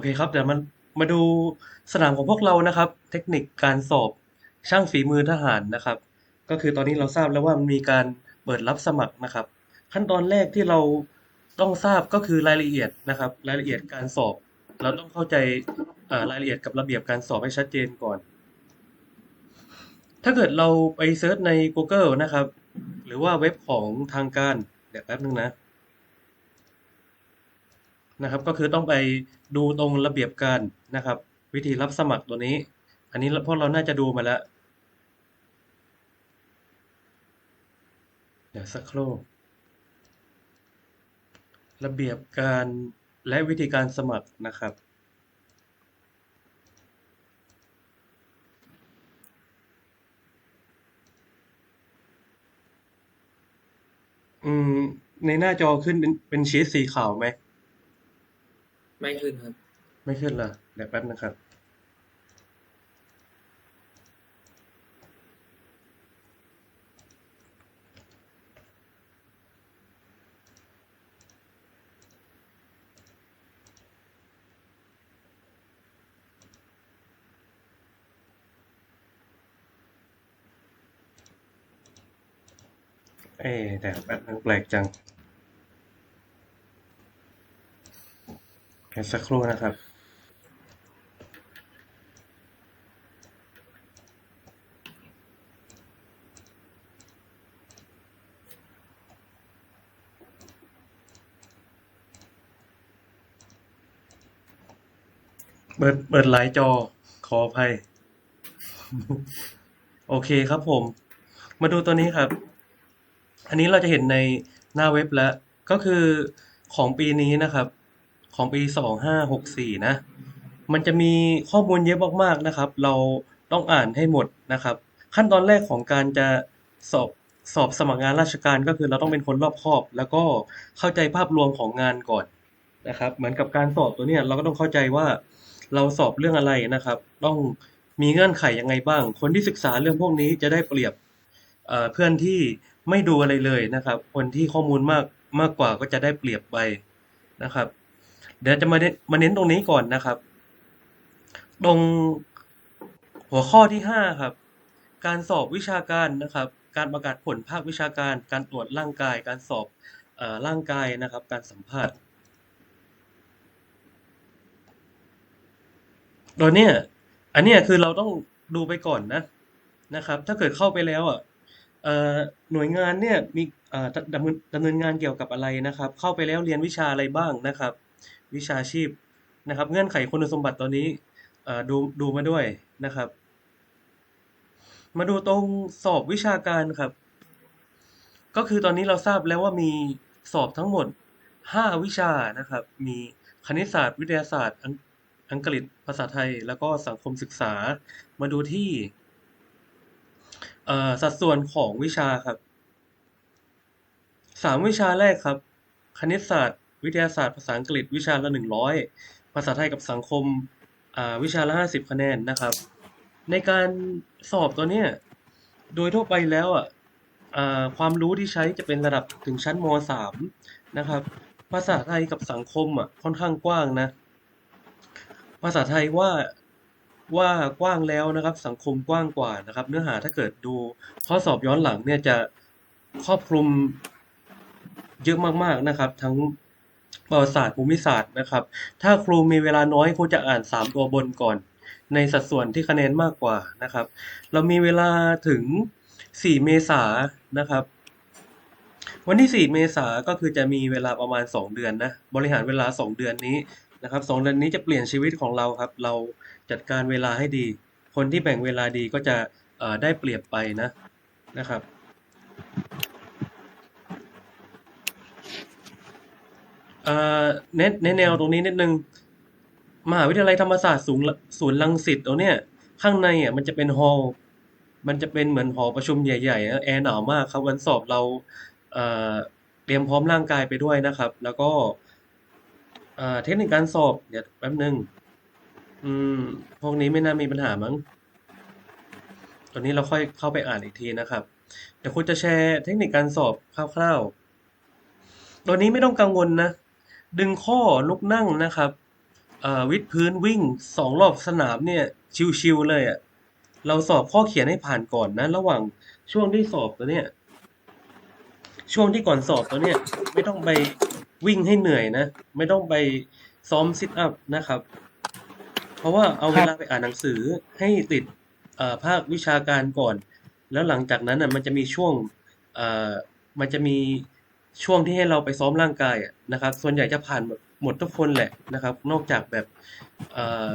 อเคครับเดี๋ยวมันมาดูสนามของพวกเรานะครับ เทคนิคการสอบช่างฝีมือทหารนะครับ ก็คือตอนนี้เราทราบแล้วว่ามีการเปิดรับสมัครนะครับ ขั้นตอนแรกที่เราต้องทราบก็คือรายละเอียดนะครับ รายละเอียดการสอบ เราต้องเข้าใจรายละเอียดกับระเบียบการสอบให้ชัดเจนก่อน ถ้าเกิดเราไปเซิร์ชใน Google นะครับ หรือว่าเว็บของทางการเดี๋ยวแป๊บนึงนะ นะครับ ก็คือต้องไปดูตรงระเบียบการนะครับ วิธีรับสมัครตัวนี้ อันนี้พวกเราน่าจะดูมาแล้วเดี๋ยวสักครู่ระเบียบการและวิธีการสมัครนะครับ อืม ในหน้าจอขึ้นเป็นเป็นชีตสีขาวไหม ไม่ขึ้นครับ ไม่ขึ้นล่ะเดี๋ยวแป๊บนะครับ เอ๊แต่แป๊บนึงแปลกจัง แค่สักครู่นะครับเปิดเปิดหลายจอขออภัย โอเคครับผม มาดูตัวนี้ครับ อันนี้เราจะเห็นในหน้าเว็บแล้ว ก็คือของปีนี้นะครับ ของปีสองห้าหกสี่นะ มันจะมีข้อมูลเยอะมากๆนะครับ เราต้องอ่านให้หมดนะครับ ขั้นตอนแรกของการจะสอบสอบสมัครงานราชการก็คือเราต้องเป็นคนรอบคอบ แล้วก็เข้าใจภาพรวมของงานก่อนนะครับ เหมือนกับการสอบตัวเนี้ยเราก็ต้องเข้าใจว่าเราสอบเรื่องอะไรนะครับ ต้องมีเงื่อนไขยังไงบ้าง คนที่ศึกษาเรื่องพวกนี้จะได้เปรียบเอ่อเพื่อนที่ไม่ดูอะไรเลยนะครับ คนที่ข้อมูลมากมากกว่าก็จะได้เปรียบไปนะครับ เดี๋ยวจะมาเน้นมาเน้นตรงนี้ก่อนนะครับ ตรงหัวข้อที่ห้าครับ การสอบวิชาการนะครับ การประกาศผลภาควิชาการ การตรวจร่างกาย การสอบร่างกายนะครับ การสัมภาษณ์โดยเนี่ยอันเนี้ยคือเราต้องดูไปก่อนนะนะครับ ถ้าเกิดเข้าไปแล้วอะหน่วยงานเนี่ยมีดำเนินดำเนินงานเกี่ยวกับอะไรนะครับ เข้าไปแล้วเรียนวิชาอะไรบ้างนะครับ วิชาชีพนะครับ เงื่อนไขคุณสมบัติตอนนี้ดูดูมาด้วยนะครับ มาดูตรงสอบวิชาการครับ ก็คือตอนนี้เราทราบแล้วว่ามีสอบทั้งหมดห้าวิชานะครับ มีคณิตศาสตร์ วิทยาศาสตร์ อังกฤษภาษาไทย แล้วก็สังคมศึกษา มาดูที่สัดส่วนของวิชาครับสามวิชาแรกครับ คณิตศาสตร์ วิทยาศาสตร์ภาษาอังกฤษวิชาละหนึ่งร้อยภาษาไทยกับสังคมอ่าวิชาละห้าสิบคะแนนนะครับ ในการสอบตัวเนี้ยโดยทั่วไปแล้วอะอ่าความรู้ที่ใช้จะเป็นระดับถึงชั้นมสามนะครับ ภาษาไทยกับสังคมอะค่อนข้างกว้างนะ ภาษาไทยว่าว่ากว้างแล้วนะครับ สังคมกว้างกว่านะครับ เนื้อหาถ้าเกิดดูข้อสอบย้อนหลังเนี่ยจะครอบคลุมเยอะมากๆนะครับ ทั้ง ประวัติศาสตร์ภูมิศาสตร์นะครับ ถ้าครูมีเวลาน้อยครูจะอ่านสามตัวบนก่อน ในสัดส่วนที่คะแนนมากกว่านะครับ เรามีเวลาถึงสี่เมษายนนะครับ วันที่สี่เมษาก็คือจะมีเวลาประมาณสองเดือนนะบริหารเวลาสองเดือนนี้นะครับสองเดือนนี้จะเปลี่ยนชีวิตของเราครับ เราจัดการเวลาให้ดี คนที่แบ่งเวลาดีก็จะได้เปรียบไปนะนะครับ เน้นในแนวตรงนี้นิดนึง มหาวิทยาลัยธรรมศาสตร์ศูนย์ศูนย์รังสิตตรงเนี้ยข้างในอะมันจะเป็นฮอลมันจะเป็นเหมือนหอประชุมใหญ่ๆนะแอร์หนาวมากครับวันสอบเราเอเตรียมพร้อมร่างกายไปด้วยนะครับ แล้วก็เอเทคนิคการสอบเดี๋ยวแป๊บนึง อืม พวกนี้ไม่น่ามีปัญหามั้งตอนนี้เราค่อยเข้าไปอ่านอีกทีนะครับ เดี๋ยวคุณจะแชร์เทคนิคการสอบคร่าวๆตัวนี้ไม่ต้องกังวลนะ ดึงข้อลุกนั่งนะครับวิดพื้นวิ่งสองรอบสนามเนี่ยชิวๆเลยอะเราสอบข้อเขียนให้ผ่านก่อนนะ ระหว่างช่วงที่สอบตัวเนี้ยช่วงที่ก่อนสอบตัวเนี้ยไม่ต้องไปวิ่งให้เหนื่อยนะ ไม่ต้องไปซ้อมซิทอัพนะครับ เพราะว่าเอาเวลาไปอ่านหนังสือให้ติดภาควิชาการก่อน แล้วหลังจากนั้นน่ะมันจะมีช่วงมันจะมี ช่วงที่ให้เราไปซ้อมร่างกายนะครับ ส่วนใหญ่จะผ่านหมดหมดทุกคนแหละนะครับ นอกจากแบบเอ่อ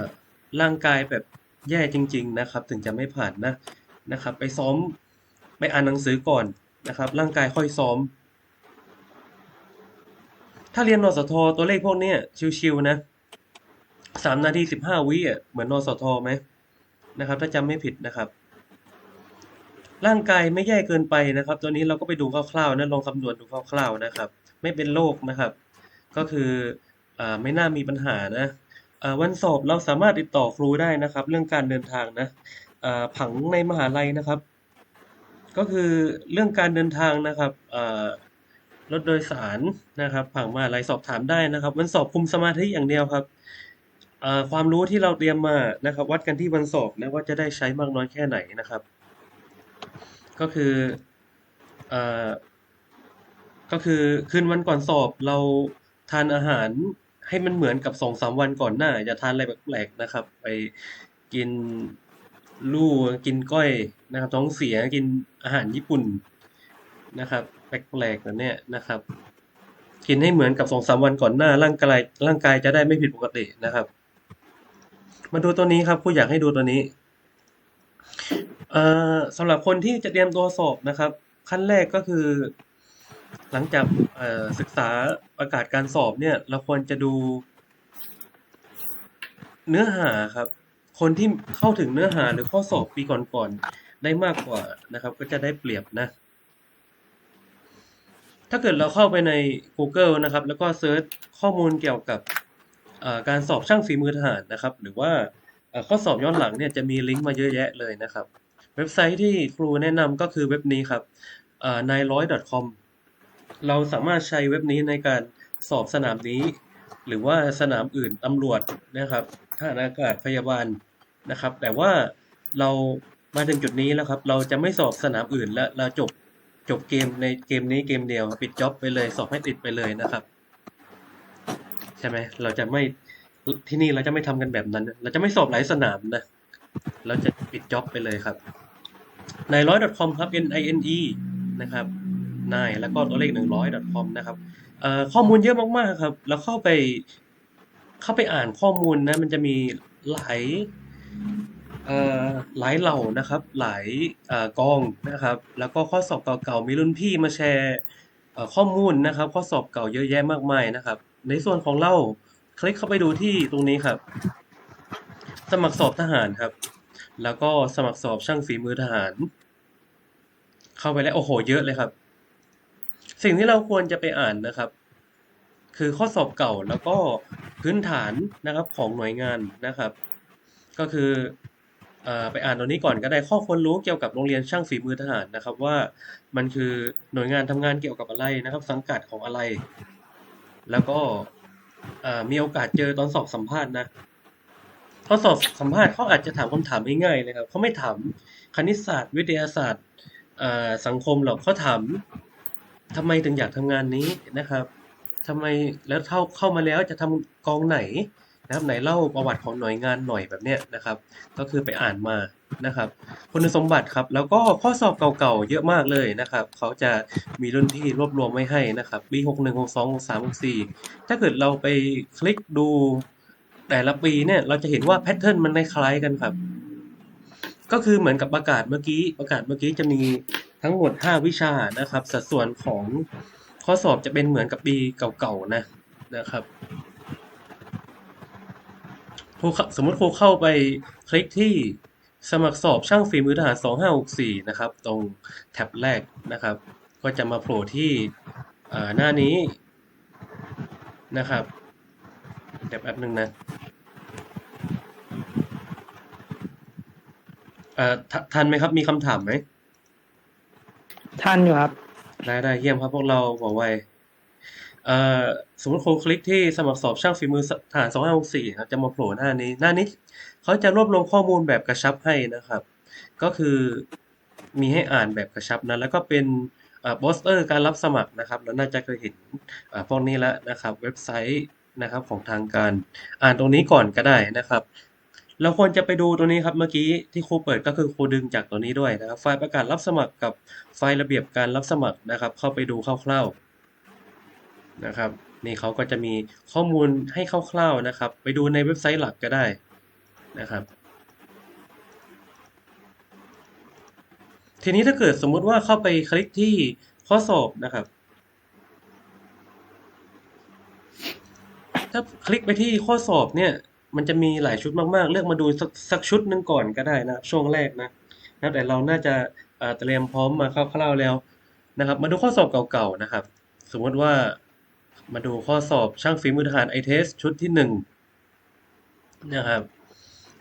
ร่างกายแบบแย่จริง ๆนะครับ ถึงจะไม่ผ่านนะนะครับ ไปซ้อมไปอ่านหนังสือก่อนนะครับ ร่างกายค่อยซ้อม ถ้าเรียนนสทตัวเลขพวกนี้ชิวๆนะสามนาทีสิบห้าวิอะเหมือนนสทไหมนะครับ ถ้าจำไม่ผิดนะครับ ร่างกายไม่แย่เกินไปนะครับ ตัวนี้เราก็ไปดูคร่าวๆนะลองคำนวณดูคร่าวๆนะครับ ไม่เป็นโรคนะครับ ก็คืออ่าไม่น่ามีปัญหานะอ่าวันสอบเราสามารถติดต่อครูได้นะครับ เรื่องการเดินทางนะอ่าผังในมหาลัยนะครับ ก็คือเรื่องการเดินทางนะครับอ่ารถโดยสารนะครับผังมหาลัยสอบถามได้นะครับ วันสอบคุมสมาธิอย่างเดียวครับความรู้ที่เราเตรียมมานะครับ วัดกันที่วันสอบนะว่าจะได้ใช้มากน้อยแค่ไหนนะครับ ก็คือเอ่อก็คือคืนวันก่อนสอบเราทานอาหารให้มันเหมือนกับสองสามวันก่อนหน้า อย่าทานอะไรแปลกๆนะครับ ไปกินลู่กินก้อยนะครับ ท้องเสียกินอาหารญี่ปุ่นนะครับ แปลกๆแบบนี้นะครับ กินให้เหมือนกับสองสามวันก่อนหน้า ร่างกายร่างกายจะได้ไม่ผิดปกตินะครับ มาดูตัวนี้ครับผู้อยากให้ดูตัวนี้ เอ่อสำหรับคนที่จะเตรียมตัวสอบนะครับ ขั้นแรกก็คือ หลังจากเอ่อศึกษาประกาศการสอบเนี่ย เราควรจะดู เนื้อหาครับ คนที่เข้าถึงเนื้อหาหรือข้อสอบปีก่อนๆได้มากกว่านะครับ ก็จะได้เปรียบนะ ถ้าเกิดเราเข้าไปใน Google นะครับ แล้วก็เซิร์ชข้อมูลเกี่ยวกับการสอบช่างฝีมือทหารนะครับ หรือว่า ข้อสอบย้อนหลังเนี่ยจะมีลิงก์มาเยอะแยะเลยนะครับ เว็บไซต์ที่ครูแนะนำก็คือเว็บนี้ครับนายร้อย .com เราสามารถใช้เว็บนี้ในการสอบสนามนี้ หรือว่าสนามอื่นตำรวจนะครับทหารอากาศพยาบาลนะครับ แต่ว่าเรามาถึงจุดนี้แล้วครับ เราจะไม่สอบสนามอื่นและเราจบจบเกมในเกมนี้เกมเดียวปิดจ็อบไปเลยสอบให้ติดไปเลยนะครับ ใช่ไหมเราจะไม่ ที่นี่เราจะไม่ทำกันแบบนั้น เราจะไม่สอบหลายสนามนะ เราจะปิดจ็อบไปเลยครับนายร้อย .com ครับ n i n e นะครับนายแล้วก็ตัวเลขหนึ่งร้อย .com นะครับข้อมูลเยอะมากๆครับ แล้วเข้าไปเข้าไปอ่านข้อมูลนะ มันจะมีหลายหลายเหล่านะครับ หลายกองนะครับ แล้วก็ข้อสอบเก่าๆ มีรุ่นพี่มาแชร์ข้อมูลนะครับ ข้อสอบเก่าเยอะแยะมากมายนะครับ ในส่วนของเรา คลิกเข้าไปดูที่ตรงนี้ครับ สมัครสอบทหารครับ แล้วก็สมัครสอบช่างฝีมือทหาร เข้าไปแล้วโอ้โหเยอะเลยครับ สิ่งที่เราควรจะไปอ่านนะครับ คือข้อสอบเก่าแล้วก็พื้นฐานนะครับของหน่วยงานนะครับ ก็คืออไปอ่านตัวนี้ก่อนก็ได้ข้อควรรู้เกี่ยวกับโรงเรียนช่างฝีมือทหารนะครับ ว่ามันคือหน่วยงานทำงานเกี่ยวกับอะไรนะครับ สังกัดของอะไร แล้วก็ มีโอกาสเจอตอนสอบสัมภาษณ์นะข้อสอบสัมภาษณ์เขาอาจจะถามคำถามง่ายๆเลยครับเขาไม่ถามคณิตศาสตร์ วิทยาศาสตร์สังคมหรอกเขาถามทำไมถึงอยากทำงานนี้นะครับทำไมแล้วเข้าเข้ามาแล้วจะทำกองไหน นะครับไหนเล่าประวัติของหน่วยงานหน่อยแบบเนี้ยนะครับ ก็คือไปอ่านมานะครับ คุณสมบัติครับ แล้วก็ข้อสอบเก่าๆเยอะมากเลยนะครับ เขาจะมีรุ่นพี่รวบรวมไว้ให้นะครับปีหกหนึ่งหกสองหกสามหกสี่ถ้าเกิดเราไปคลิกดูแต่ละปีเนี่ยเราจะเห็นว่าแพทเทิร์นมันคล้ายกันครับ ก็คือเหมือนกับประกาศเมื่อกี้ประกาศเมื่อกี้จะมีทั้งหมด 5 วิชานะครับ สัดส่วนของข้อสอบจะเป็นเหมือนกับปีเก่าๆนะนะครับ ครูเข้าสมมติครูเข้าไปคลิกที่สมัครสอบช่างฝีมือทหาร 2564 นะครับ ตรงแท็บแรกนะครับ ก็จะมาโผล่ที่เอ่อหน้านี้นะครับเดี๋ยวแป๊บหนึ่งนะเอ่อททันไหมครับ มีคำถามไหม ทันอยู่ครับ ได้ได้เยี่ยมครับพวกเราหัวไวเอ่อ สมมติครูคลิกที่สมัครสอบช่างฝีมือทหาร2564ครับจะมาโผล่หน้านี้ หน้านี้เขาจะรวบรวมข้อมูลแบบกระชับให้นะครับ ก็คือมีให้อ่านแบบกระชับนะแล้วก็เป็นโปสเตอร์การรับสมัครนะครับเราน่าจะเคยเห็นอ่าพวกนี้แล้วนะครับ เว็บไซต์นะครับของทางการอ่านตรงนี้ก่อนก็ได้นะครับ เราควรจะไปดูตัวนี้ครับเมื่อกี้ที่ครูเปิดก็คือครูดึงจากตัวนี้ด้วยนะครับ ไฟล์ประกาศรับสมัครกับไฟล์ระเบียบการรับสมัครนะครับ เข้าไปดูคร่าวๆ นะครับนี่เขาก็จะมีข้อมูลให้คร่าวๆนะครับ ไปดูในเว็บไซต์หลักก็ได้นะครับ ทีนี้ถ้าเกิดสมมุติว่าเข้าไปคลิกที่ข้อสอบนะครับ ถ้าคลิกไปที่ข้อสอบเนี่ย มันจะมีหลายชุดมากๆ เลือกมาดูสักสักชุดหนึ่งก่อนก็ได้นะช่วงแรกนะนะแต่เราน่าจะเอ่อเตรียมพร้อมมาคร่าวๆแล้วนะครับ มาดูข้อสอบเก่าๆนะครับ สมมติว่า มาดูข้อสอบช่างฝีมือทหารไอเทสชุดที่หนึ่งนะครับ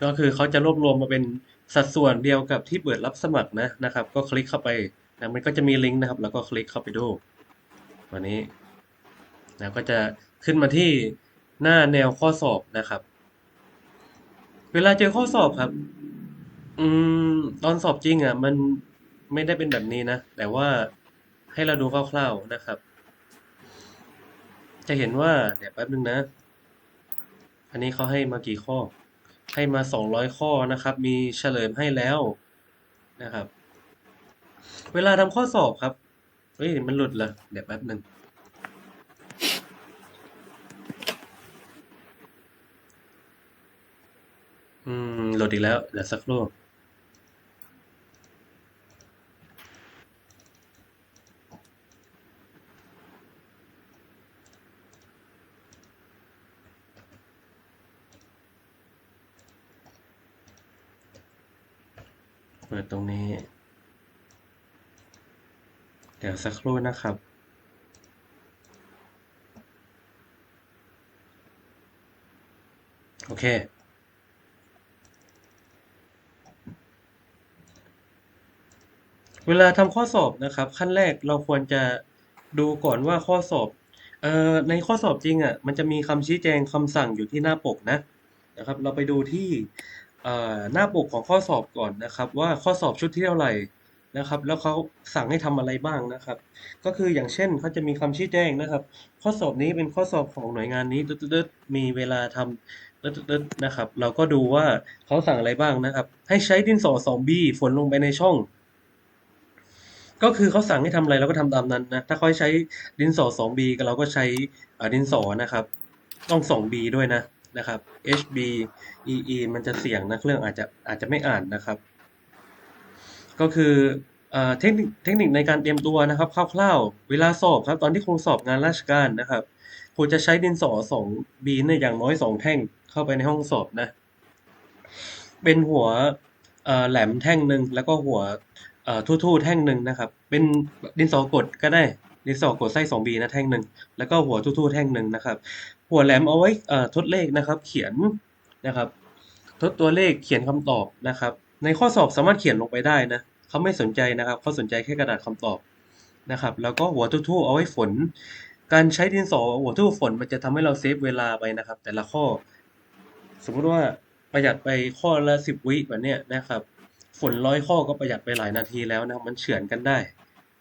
ก็คือเขาจะรวบรวมมาเป็นสัดส่วนเดียวกับที่เปิดรับสมัครนะนะครับ ก็คลิกเข้าไปนะมันก็จะมีลิงก์นะครับ แล้วก็คลิกเข้าไปดูวันนี้แล้วก็จะขึ้นมาที่หน้าแนวข้อสอบนะครับ เวลาเจอข้อสอบครับ อืมตอนสอบจริงอะ มันไม่ได้เป็นแบบนี้นะ แต่ว่าให้เราดูคร่าวๆนะครับ จะเห็นว่า เดี๋ยวแป๊บนึงนะ อันนี้เขาให้มากี่ข้อ ให้มาสองร้อยข้อนะครับ มีเฉลิมให้แล้วนะครับ เวลาทำข้อสอบครับ เฮ้ย มันหลุดเหรอเดี๋ยวแป๊บหนึ่งอืมโหลดอีกแล้วเดี๋ยวสักครู่ เปิดตรงนี้ เดี๋ยวสักครู่นะครับ โอเค เวลาทำข้อสอบนะครับ ขั้นแรกเราควรจะดูก่อนว่าข้อสอบเอ่อในข้อสอบจริงอะมันจะมีคำชี้แจงคำสั่งอยู่ที่หน้าปกนะนะครับ เราไปดูที่ หน้าปกของข้อสอบก่อนนะครับ ว่าข้อสอบชุดที่เท่าไหร่นะครับ แล้วเขาสั่งให้ทำอะไรบ้างนะครับ ก็คืออย่างเช่นเขาจะมีคำชี้แจงนะครับ ข้อสอบนี้เป็นข้อสอบของหน่วยงานนี้ตึ๊ดมีเวลาทำตึ๊ดนะครับ เราก็ดูว่าเขาสั่งอะไรบ้างนะครับ ให้ใช้ดินสอ 2B ฝนลงไปในช่อง ก็คือเขาสั่งให้ทำอะไรเราก็ทำตามนั้นนะถ้าเขาให้ใช้ดินสอ 2B ก็เราก็ใช้ดินสอนะครับ ต้อง 2B ด้วยนะ นะครับ HB EE มันจะเสี่ยงนะเครื่องอาจจะอาจจะไม่อ่านนะครับ ก็คืออเทคนิคเทคนิคในการเตรียมตัวนะครับคร่าวๆ เวลาสอบครับ ตอนที่ครูสอบงานราชการนะครับครูจะใช้ดินสอ 2B เนี่ยอย่างน้อย2แท่งเข้าไปในห้องสอบนะ เป็นหัวแหลมแท่งหนึ่งแล้วก็หัวทู่ๆแท่งหนึ่งนะครับ เป็นดินสอกดก็ได้ดินสอกดไส้ 2B นะแท่งหนึ่งแล้วก็หัวทู่ๆแท่งหนึ่งนะครับ หัวแหลมเอาไว้อ่อทดเลขนะครับ เขียนนะครับ ทดตัวเลขเขียนคำตอบนะครับ ในข้อสอบสามารถเขียนลงไปได้นะเขาไม่สนใจนะครับเขาสนใจแค่กระดาษคำตอบนะครับ แล้วก็หัวทู่ๆเอาไว้ฝน การใช้ดินสอหัวทู่ฝน มันจะทำให้เราเซฟเวลาไปนะครับ แต่ละข้อ สมมติว่าประหยัดไปข้อละสิบวิแบบเนี้ยนะครับ ฝนร้อยข้อก็ประหยัดไปหลายนาทีแล้วนะครับมันเฉือนกันได้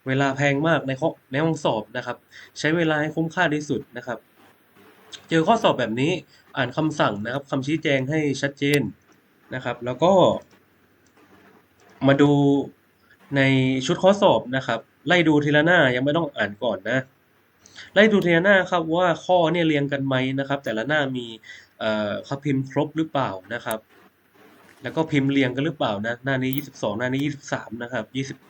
เวลาแพงมากในข้อในห้องสอบนะครับ ใช้เวลาให้คุ้มค่าที่สุดนะครับ เจอข้อสอบแบบนี้อ่านคำสั่งนะครับคำชี้แจงให้ชัดเจนนะครับ แล้วก็ มาดูในชุดข้อสอบนะครับ ไล่ดูทีละหน้ายังไม่ต้องอ่านก่อนนะไล่ดูทีละหน้าครับว่าข้อเนี่ยเรียงกันไหมนะครับ แต่ละหน้ามีเอ่อเขาพิมพ์ครบหรือเปล่านะครับ แล้วก็พิมพ์เรียงกันหรือเปล่านะหน้านี้ 22 หน้านี้ 23 นะครับ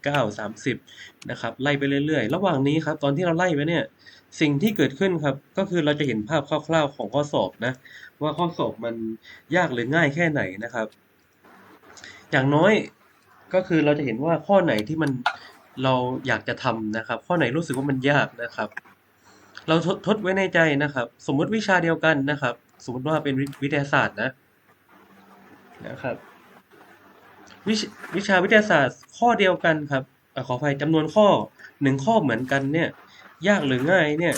29 30 นะครับ ไล่ไปเรื่อยๆ ระหว่างนี้ครับ ตอนที่เราไล่ไปเนี่ย สิ่งที่เกิดขึ้นครับ ก็คือเราจะเห็นภาพคร่าวๆของข้อสอบนะ ว่าข้อสอบมันยากหรือง่ายแค่ไหนนะครับ อย่างน้อยก็คือเราจะเห็นว่าข้อไหนที่มันเราอยากจะทำนะครับ ข้อไหนรู้สึกว่ามันยากนะครับ เราทดไว้ในใจนะครับ สมมุติวิชาเดียวกันนะครับ สมมติว่าเป็นวิทยาศาสตร์นะนะครับวิชวิชาวิทยาศาสตร์ข้อเดียวกันครับอขออภัยจำนวนข้อหนึ่งข้อเหมือนกันเนี่ย ยากหรือง่ายเนี่ย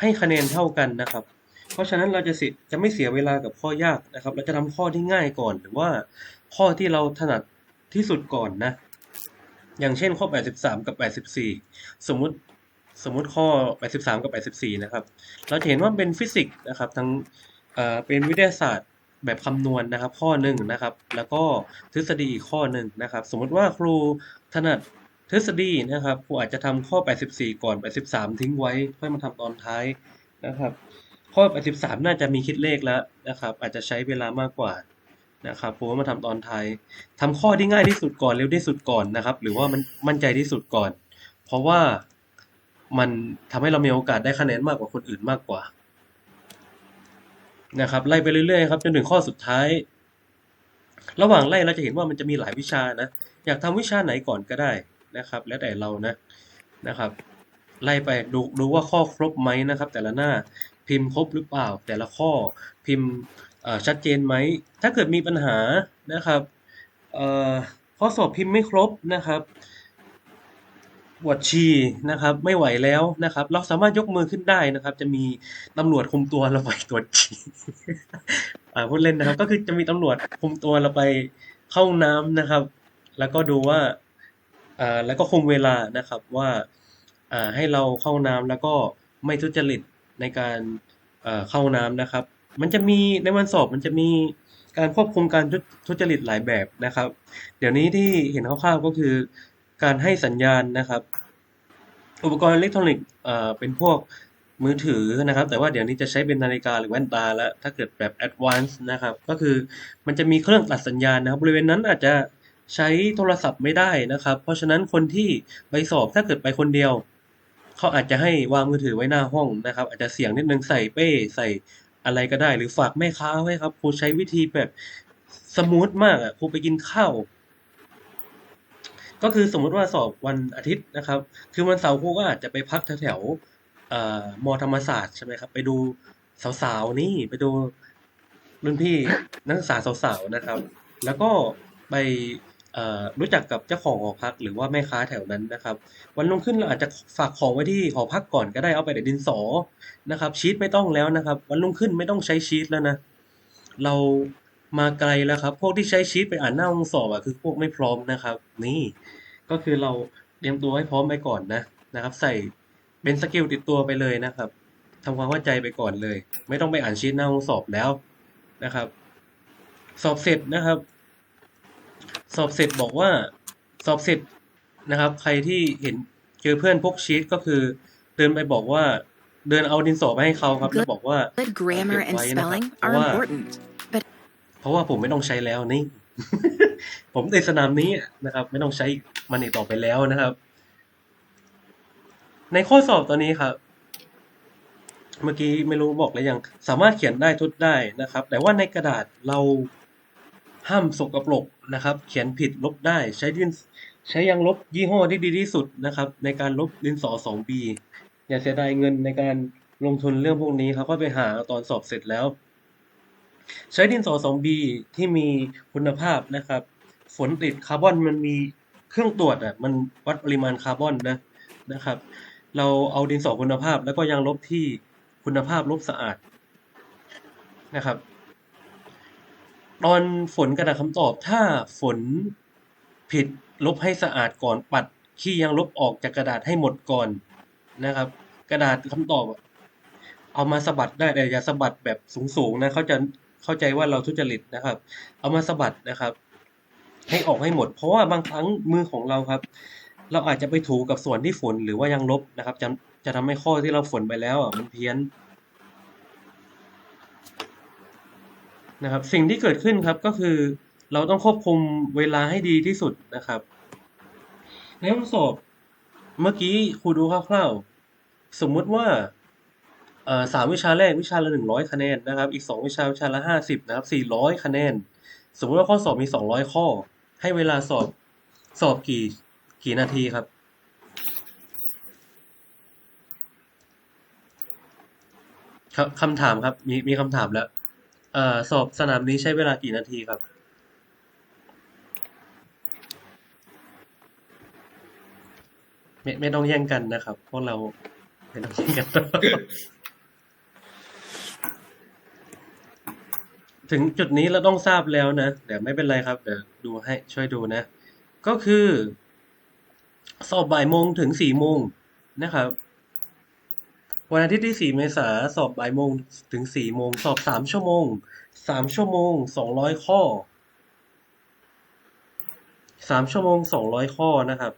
ให้คะแนนเท่ากันนะครับ เพราะฉะนั้นเราจะเสิจะไม่เสียเวลากับข้อยากนะครับ เราจะทำข้อที่ง่ายก่อนหรือว่าข้อที่เราถนัดที่สุดก่อนนะ อย่างเช่นข้อ 83 กับ 84 สมมุติสมมุติข้อ 83 กับ 84 นะครับ เราจะเห็นว่าเป็นฟิสิกส์นะครับทั้งเอ่อเป็นวิทยาศาสตร์แบบคำนวณนะครับ ข้อหนึ่งนะครับ แล้วก็ทฤษฎีอีกข้อหนึ่งนะครับ สมมติว่าครูถนัด ทฤษฎีนะครับครูอาจจะทำข้อ 84 ก่อน 83 ทิ้งไว้ค่อยมาทำตอนท้ายนะครับ ข้อ 83 น่าจะมีคิดเลขแล้วนะครับ อาจจะใช้เวลามากกว่านะครับผมว่ามาทำตอนท้ายทำข้อที่ง่ายที่สุดก่อนเร็วที่สุดก่อนนะครับ หรือว่ามันมั่นใจที่สุดก่อน เพราะว่ามันทำให้เรามีโอกาสได้คะแนนมากกว่าคนอื่นมากกว่านะครับไล่ไปเรื่อยๆครับจนถึงข้อสุดท้าย ระหว่างไล่เราจะเห็นว่ามันจะมีหลายวิชานะ อยากทำวิชาไหนก่อนก็ได้ นะครับ แล้วแต่เรานะนะครับ ไล่ไปดูดูว่าข้อครบไหมนะครับ แต่ละหน้าพิมพ์ครบหรือเปล่า แต่ละข้อพิมพ์ชัดเจนไหม ถ้าเกิดมีปัญหานะครับข้อสอบพิมพ์ไม่ครบนะครับปวดฉี่นะครับ ไม่ไหวแล้วนะครับ เราสามารถยกมือขึ้นได้นะครับ จะมีตำรวจคุมตัวเราไปตรวจฉี่อ่าพูดเล่นนะครับ ก็คือจะมีตำรวจคุมตัวเราไปเข้าห้องน้ำนะครับ แล้วก็ดูว่า แล้วก็คุมเวลานะครับว่าให้เราเข้าห้องน้ำแล้วก็ไม่ทุจริตในการเข้าห้องน้ำนะครับ มันจะมีในวันสอบมันจะมีการควบคุมการทุจริตหลายแบบนะครับ เดี๋ยวนี้ที่เห็นคร่าวๆก็คือการให้สัญญาณนะครับ อุปกรณ์อิเล็กทรอนิกส์เอ่อเป็นพวกมือถือนะครับ แต่ว่าเดี๋ยวนี้จะใช้เป็นนาฬิกาหรือแว่นตาแล้ว ถ้าเกิดแบบ advance นะครับ ก็คือมันจะมีเครื่องตัดสัญญาณนะครับ บริเวณนั้นอาจจะ ใช้โทรศัพท์ไม่ได้นะครับ เพราะฉะนั้นคนที่ไปสอบถ้าเกิดไปคนเดียว เขาอาจจะให้วางมือถือไว้หน้าห้องนะครับ อาจจะเสียงนิดนึงใส่เป้ใส่อะไรก็ได้ หรือฝากแม่ค้าไว้ครับครูใช้วิธีแบบสมูทมากอะครูไปกินข้าวก็คือสมมติว่าสอบวันอาทิตย์นะครับ คือวันเสาร์ครูก็อาจจะไปพักแถวๆมอธรรมศาสตร์ใช่ไหมครับไปดูสาวๆนี่ไปดูรุ่นพี่นักศึกษาสาวๆนะครับ แล้วก็ไป รู้จักกับเจ้าของหอพักหรือว่าแม่ค้าแถวนั้นนะครับ วันรุ่งขึ้นเราอาจจะฝากของไว้ที่หอพักก่อนก็ได้เอาไปแต่ดินสอนะครับ ชีตไม่ต้องแล้วนะครับ วันรุ่งขึ้นไม่ต้องใช้ชีตแล้วนะ เรามาไกลแล้วครับ พวกที่ใช้ชีตไปอ่านหน้าห้องสอบอะคือพวกไม่พร้อมนะครับ นี่ก็คือเราเตรียมตัวให้พร้อมไปก่อนนะนะครับ ใส่เป็นสกิลติดตัวไปเลยนะครับทำความเข้าใจไปก่อนเลย ไม่ต้องไปอ่านชีตหน้าห้องสอบแล้วนะครับ สอบเสร็จนะครับ สอบเสร็จบอกว่าสอบเสร็จนะครับ ใครที่เห็นเจอเพื่อนพกชีตก็คือ เดินไปบอกว่า เดินเอาดินสอไปให้เขาครับ แล้วบอกว่า Good grammar and Why นะครับ spelling เพราะ are ว่า important, but เพราะว่าผมไม่ต้องใช้แล้วนี่ ผมในสนามนี้นะครับ ไม่ต้องใช้มันอีกต่อไปแล้วนะครับ ในข้อสอบตัวนี้ครับเมื่อกี้ไม่รู้บอกแล้วยัง สามารถเขียนได้ทุดได้นะครับ แต่ว่าในกระดาษเรา ห้ามสกปรกนะครับ เขียนผิดลบได้ใช้ดินใช้ยางลบยี่ห้อที่ดีที่สุดนะครับ ในการลบดินสอ 2B อย่าเสียดายเงินในการลงทุนเรื่องพวกนี้ครับก็ไปหาตอนสอบเสร็จแล้ว ใช้ดินสอ 2B ที่มีคุณภาพนะครับ ฝนติดคาร์บอนมันมีเครื่องตรวจอะมันวัดปริมาณคาร์บอนนะนะครับ เราเอาดินสอคุณภาพแล้วก็ยางลบที่คุณภาพลบสะอาดนะครับ ตอนฝนกระดาษคำตอบ ถ้าฝนผิดลบให้สะอาดก่อนปัดขี้ยางลบออกจากกระดาษให้หมดก่อนนะครับ กระดาษคำตอบ เอามาสะบัดได้แต่อย่าสะบัดแบบสูงๆนะเขาจะเข้าใจว่าเราทุจริตนะครับ เอามาสะบัดนะครับ ให้ออกให้หมด เพราะว่าบางครั้งมือของเราครับ เราอาจจะไปถูกับส่วนที่ฝนหรือว่ายังลบนะครับ จะจะทำให้ข้อที่เราฝนไปแล้วอะมันเพี้ยน นะครับ สิ่งที่เกิดขึ้นครับก็คือเราต้องควบคุมเวลาให้ดีที่สุดนะครับ ในห้องสอบเมื่อกี้ครูดูคร่าวๆ สมมุติว่าสามวิชาแรกวิชาละหนึ่งร้อยคะแนนนะครับ อีกสองวิชาวิชาละห้าสิบนะครับสี่ร้อยคะแนน สมมติว่าข้อสอบมีสองร้อยข้อ ให้เวลาสอบสอบกี่กี่นาทีครับครับคำถามครับ มีมีคำถามแล้ว อ่าสอบสนามนี้ใช้เวลากี่นาทีครับ ไม่ไม่ต้องแย่งกันนะครับ พวกเราไม่ต้องแย่งกัน ถึงจุดนี้เราต้องทราบแล้วนะเดี๋ยวไม่เป็นไรครับเดี๋ยวดูให้ช่วยดูนะ ก็คือ สอบบ่ายโมงถึงสี่โมงนะครับ วันอาทิตย์ที่สี่เมษาสอบบ่ายโมงถึงสี่โมง สอบสามชั่วโมงสามชั่วโมงสองร้อยข้อสามชั่วโมงสองร้อยข้อนะครับ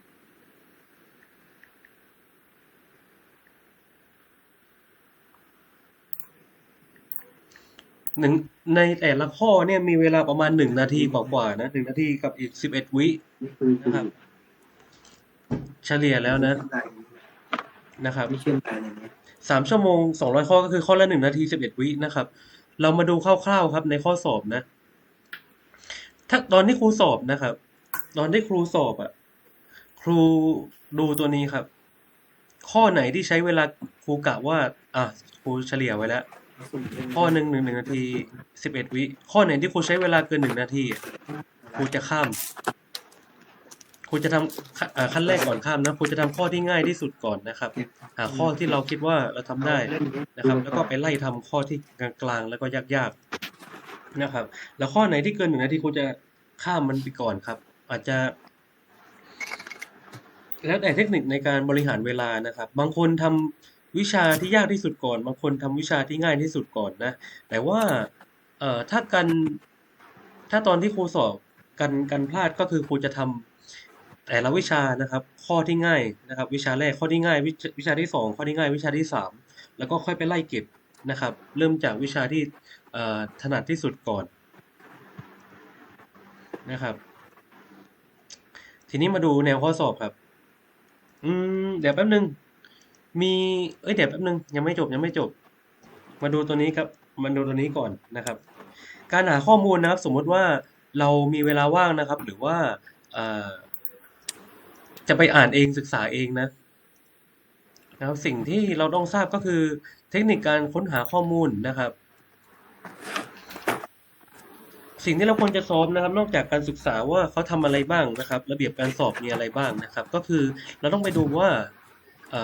หนึ่งในแต่ละข้อเนี่ยมีเวลาประมาณหนึ่งนาทีกว่าๆนะหนึ่งนาทีกับอีกสิบเอ็ดวินะครับ เฉลี่ยแล้วนะ นะครับไม่เชื่อมกันอย่างเงี้ย สามชั่วโมงสองร้อยข้อก็คือข้อละหนึ่งนาทีสิบเอ็ดวินะครับ เรามาดูคร่าวๆครับในข้อสอบนะ ถ้าตอนที่ครูสอบนะครับ ตอนที่ครูสอบอะ ครูดูตัวนี้ครับ ข้อไหนที่ใช้เวลาครูกะว่า อะครูเฉลี่ยไว้แล้ว ข้อหนึ่งหนึ่งหนึ่งนาทีสิบเอ็ดวิ ข้อไหนที่ครูใช้เวลาเกินหนึ่งนาทีครูจะข้าม ครูจะทำขั้นเอ่อขั้นแรกก่อนข้ามนะครูจะทำข้อที่ง่ายที่สุดก่อนนะครับ หาข้อที่เราคิดว่าเราทำได้นะครับ แล้วก็ไปไล่ทำข้อที่กลางๆแล้วก็ยากๆนะครับ แล้วข้อไหนที่เกินหนึ่งนาทีครูจะข้ามมันไปก่อนครับ อาจจะ แล้วแต่เทคนิคในการบริหารเวลานะครับ บางคนทำวิชาที่ยากที่สุดก่อน บางคนทำวิชาที่ง่ายที่สุดก่อนนะ แต่ว่าเอ่อถ้ากันถ้าตอนที่ครูสอบกันกันพลาดก็คือครูจะทำ แต่ละวิชานะครับข้อที่ง่ายนะครับ วิชาแรกข้อที่ง่าย วิชาที่สองข้อที่ง่าย วิชาที่สามแล้วก็ค่อยไปไล่เก็บนะครับ เริ่มจากวิชาที่ถนัดที่สุดก่อนนะครับ ทีนี้มาดูแนวข้อสอบครับ อืมเดี๋ยวแป๊บนึง มีเอ้ยเดี๋ยวแป๊บนึงยังไม่จบยังไม่จบ มาดูตัวนี้ครับมาดูตัวนี้ก่อนนะครับ การหาข้อมูลนะครับ สมมติว่าเรามีเวลาว่างนะครับ หรือว่าอ จะไปอ่านเองศึกษาเองนะนะครับ สิ่งที่เราต้องทราบก็คือเทคนิคการค้นหาข้อมูลนะครับ สิ่งที่เราควรจะซ้อมนะครับ นอกจากการศึกษาว่าเขาทำอะไรบ้างนะครับ ระเบียบการสอบมีอะไรบ้างนะครับ ก็คือเราต้องไปดูว่า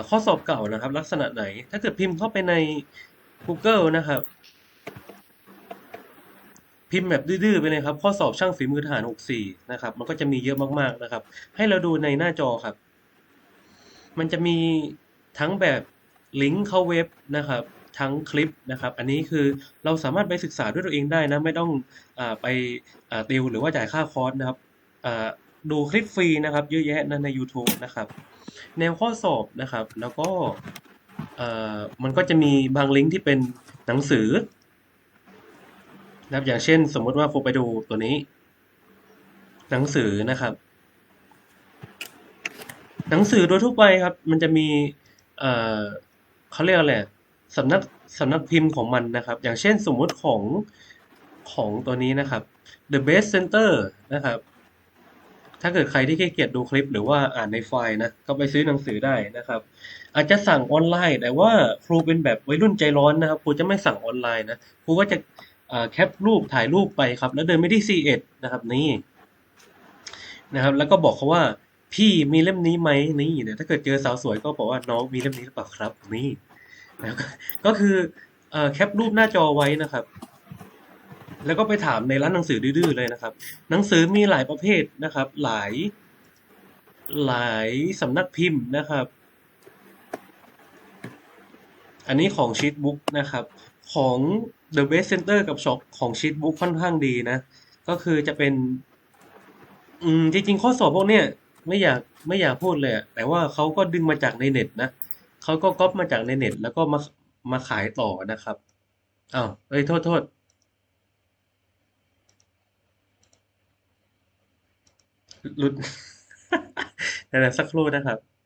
ข้อสอบเก่านะครับ ลักษณะไหน ถ้าเกิดพิมพ์เข้าไปใน Google นะครับ พิมพ์แบบดื้อๆไปเลยครับ ข้อสอบช่างฝีมือทหาร 64 นะครับ มันก็จะมีเยอะมากๆนะครับ ให้เราดูในหน้าจอครับ มันจะมีทั้งแบบลิงก์เข้าเว็บนะครับ ทั้งคลิปนะครับ อันนี้คือเราสามารถไปศึกษาด้วยตัวเองได้นะ ไม่ต้องอไปติวหรือว่าจ่ายค่าคอร์สนะครับดูคลิปฟรีนะครับ เยอะแยะนะใน YouTube นะครับ แนวข้อสอบนะครับ แล้วก็มันก็จะมีบางลิงก์ที่เป็นหนังสือ นะครับอย่างเช่น สมมติว่าผมไปดูตัวนี้ หนังสือนะครับ หนังสือโดยทั่วไปครับ มันจะมีเอ่อเขาเรียกอะไรสำนักสำนักพิมพ์ของมันนะครับ อย่างเช่นสมมติของของตัวนี้นะครับ The Best Center นะครับ ถ้าเกิดใครที่ขี้เกียจดูคลิปหรือว่าอ่านในไฟล์นะ ก็ไปซื้อหนังสือได้นะครับ อาจจะสั่งออนไลน์ แต่ว่าครูเป็นแบบวัยรุ่นใจร้อนนะครับ ครูจะไม่สั่งออนไลน์นะ ครูก็จะ แคปรูปถ่ายรูปไปครับ แล้วเดินไปที่ C1 นะครับนี่นะครับ แล้วก็บอกเขาว่าพี่มีเล่มนี้ไหมนี่เนี่ยถ้าเกิดเจอสาวสวยก็บอกว่าน้องมีเล่มนี้หรือเปล่าครับนี่นะก็คือเอ่อแคปรูปหน้าจอไว้นะครับ แล้วก็ไปถามในร้านหนังสือดื้อๆเลยนะครับ หนังสือมีหลายประเภทนะครับ หลายหลายสำนักพิมพ์นะครับ อันนี้ของชีตบุ๊กนะครับ ของ The Best Center กับช็อปของชีตบุ๊กค่อนข้างดีนะ ก็คือจะเป็น อืมจริงๆ ข้อสอบพวกเนี้ยไม่อยากไม่อยากพูดเลยแต่ว่าเขาก็ดึงมาจากในเน็ตนะเขาก็ก๊อปมาจากในเน็ต แล้วก็มามาขายต่อนะครับอ้าวเอ้ยโทษโทษหลุดเดี๋ยวสักครู่นะครับ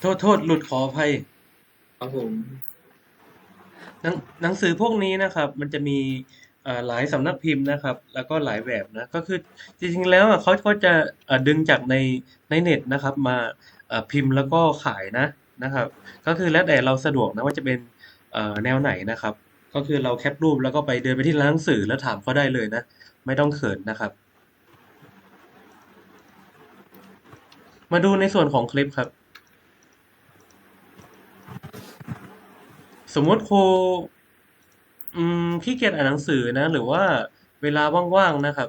โทษโทษหลุดขออภัย ครับผมหนังหนังสือพวกนี้นะครับ มันจะมีเอ่อหลายสำนักพิมพ์นะครับ แล้วก็หลายแบบนะ ก็คือจริงๆแล้วอะเขาก็จะเอ่อดึงจากในในเน็ตนะครับ มาเอ่อพิมพ์แล้วก็ขายนะนะครับ ก็คือแล้วแต่เราสะดวกนะว่าจะเป็นเอ่อแนวไหนนะครับ ก็คือเราแคปรูปแล้วก็ไปเดินไปที่ร้านหนังสือแล้วถามเขาได้เลยนะ ไม่ต้องเขินนะครับ มาดูในส่วนของคลิปครับ สมมติครูอืมขี้เกียจอ่านหนังสือนะ หรือว่าเวลาว่างๆนะครับ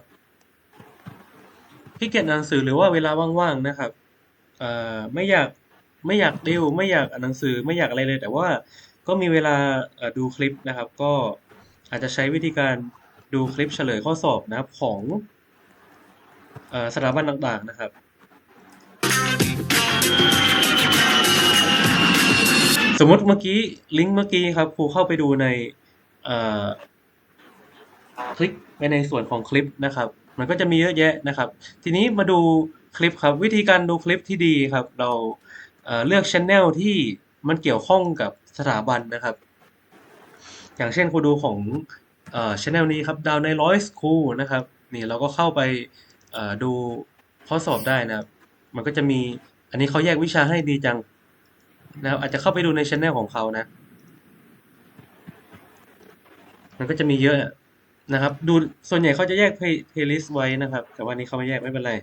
ขี้เกียจอ่านหนังสือหรือว่าเวลาว่างๆนะครับเอ่อไม่อยากไม่อยากดิวไม่อยากอ่านหนังสือไม่อยากอะไรเลย แต่ว่าก็มีเวลาดูคลิปนะครับ ก็อาจจะใช้วิธีการดูคลิปเฉลยข้อสอบนะครับของอสถาบันต่างๆนะครับ สมมติเมื่อกี้ลิงก์เมื่อกี้ครับครูเข้าไปดูในเอคลิกไปในส่วนของคลิปนะครับ มันก็จะมีเยอะแยะนะครับ ทีนี้มาดูคลิปครับ วิธีการดูคลิปที่ดีครับ เราเลือกช anel ที่มันเกี่ยวข้องกับสถาบันนะครับ อย่างเช่นครูดูของช anel นี้ครับดาวในร้อยสคูลนะครับนี่เราก็เข้าไปดูข้อสอบได้นะครับ มันก็จะมีอันนี้เขาแยกวิชาให้ดีจัง นะครับอาจจะเข้าไปดูในช anel ของเขานะ มันก็จะมีเยอะนะครับ ดูส่วนใหญ่เขาจะแยก play playlist ไว้นะครับ แต่วันนี้เขาไม่แยกไม่เป็นไร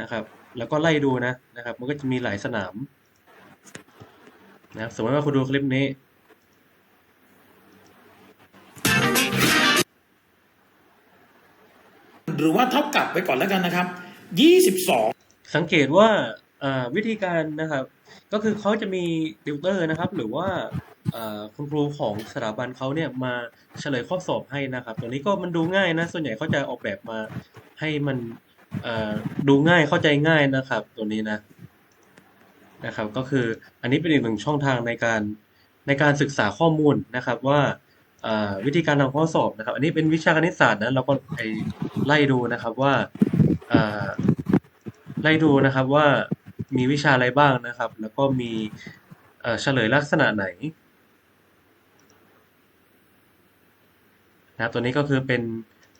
นะครับ แล้วก็ไล่ดูนะนะครับ มันก็จะมีหลายสนามนะครับสมมติว่าคุณดูคลิปนี้หรือว่าเท่ากับไปก่อนแล้วกันนะครับยี่สิบสองสังเกตว่าอ่า วิธีการนะครับ ก็คือเขาจะมีติวเตอร์นะครับ หรือว่าคุณครูของสถาบันเขาเนี่ยมาเฉลยข้อสอบให้นะครับ ตัวนี้ก็มันดูง่ายนะ ส่วนใหญ่เขาจะออกแบบมาให้มันดูง่ายเข้าใจง่ายนะครับ ตัวนี้นะนะครับ ก็คืออันนี้เป็นอีกหนึ่งช่องทางในการในการศึกษาข้อมูลนะครับว่าวิธีการทำข้อสอบนะครับ อันนี้เป็นวิชาคณิตศาสตร์นะเราก็ไปไล่ดูนะครับว่าไล่ดูนะครับว่า มีวิชาอะไรบ้างนะครับ แล้วก็มีเอ่อเฉลยลักษณะไหนนะครับตัวนี้ก็คือเป็น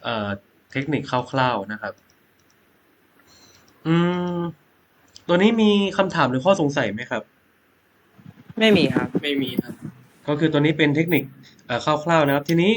เอ่อเทคนิคคร่าวๆนะครับอืมตัวนี้มีคำถามหรือข้อสงสัยไหมครับ ไม่มีครับ ไม่มีครับ ก็คือตัวนี้เป็นเทคนิคเอ่อคร่าวๆนะครับ ทีนี้